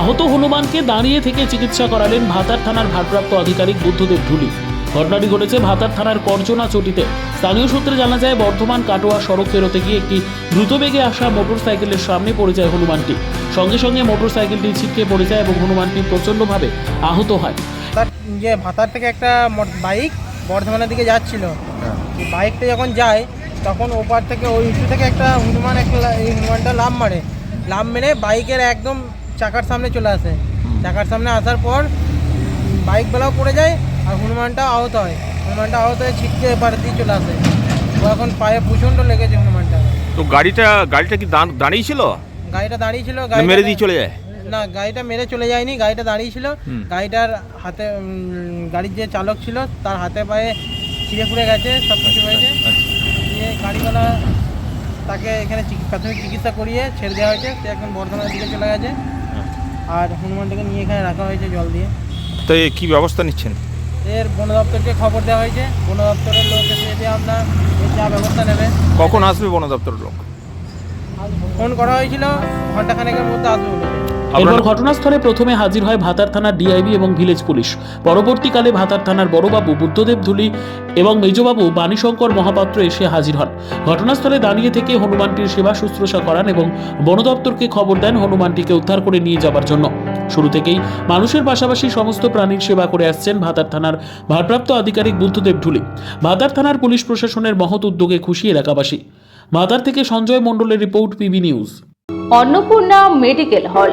আহত হনুমানকে দাঁড়িয়ে থেকে চিকিৎসা করালেন ভাতার থানার ভারপ্রাপ্ত আধিকারিক বুদ্ধদেব ধুলি। ঘটনাটি ঘটেছে ভাতার থানার করজনা চটিতে। স্থানীয় সূত্রে জানা যায় বর্ধমান কাটোয়া সড়ক পেরোতে গিয়ে একটি দ্রুতবেগে আসা মোটরসাইকেলের সামনে পড়ে যায় হনুমানটি। সঙ্গে সঙ্গে মোটরসাইকেলটি ছিটকে পড়ে যায় এবং হনুমানটি প্রচণ্ডভাবে আহত হয়। তার যে ভাতার থেকে একটা বাইক বর্ধমানের দিকে যাচ্ছিল। বাইকটা যখন যায় তখন ওপার থেকে ওই উঁচু থেকে একটা হনুমান একটা লা- এই হনুমানটা লাভ মারে। লাভ মেরে বাইকের একদম চাকার সামনে চলে আসে। চাকার সামনে আসার পর বাইকবেলাও পড়ে যায় আর হনুমানটা আহত হয়। হনুমানটা আহত হয়ে ছিটকে এপারে দিয়ে চলে আসে। ও এখন পায়ে প্রচণ্ড লেগেছে হনুমানটা। তো গাড়িটা গাড়িটা কি দাঁড়িয়ে ছিল গাড়িটা দাঁড়িয়ে ছিল মেরে দিয়ে চলে যায়? না গাড়িটা মেরে চলে যায়নি গাড়িটা দাঁড়িয়ে ছিল গাড়িটার হাতে গাড়ির যে চালক ছিল তার হাতে পায়ে ছিঁড়ে ফুড়ে গেছে সব কিছু হয়েছে। আচ্ছা। দিয়ে গাড়িওয়ালা তাকে এখানে প্রাথমিক চিকিৎসা করিয়ে ছেড়ে দেওয়া হয়েছে। সে এখন বর্ধমানের দিকে চলে গেছে। আর হনুমানটাকে নিয়ে এখানে রাখা হয়েছে জল দিয়ে। তো এ কি ব্যবস্থা নিচ্ছেন? এর বন দপ্তরকে খবর দেওয়া হয়েছে। বন দপ্তরের লোক এসে যদি আপনার এর যা ব্যবস্থা নেবে। কখন আসবে বন দপ্তরের লোক? ফোন করা হয়েছিল ঘন্টাখানেকের মধ্যে আসবে এরপর ঘটনাস্থলে প্রথমে হাজির হয় ভাতার থানার ডিআইবি এবং ভিলেজ পুলিশ। পরবর্তীকালে ভাতার থানার বড়বাবু বুদ্ধদেব ধুলি এবং মেজবাবু বাণীশঙ্কর মহাপাত্র এসে হাজির হন। ঘটনাস্থলে দাঁড়িয়ে থেকে হনুমানটির সেবা শুশ্রূষা করান এবং বন দপ্তরকে খবর দেন হনুমানটিকে উদ্ধার করে নিয়ে যাবার জন্য। শুরু থেকেই মানুষের পাশাপাশি সমস্ত প্রাণীর সেবা করে আসছেন ভাতার থানার ভারপ্রাপ্ত আধিকারিক বুদ্ধদেব ঢুলি ভাতার থানার পুলিশ প্রশাসনের মহৎ উদ্যোগে খুশি এলাকাবাসী। ভাতার থেকে সঞ্জয় মণ্ডলের report PB news. Annapurna medical hall.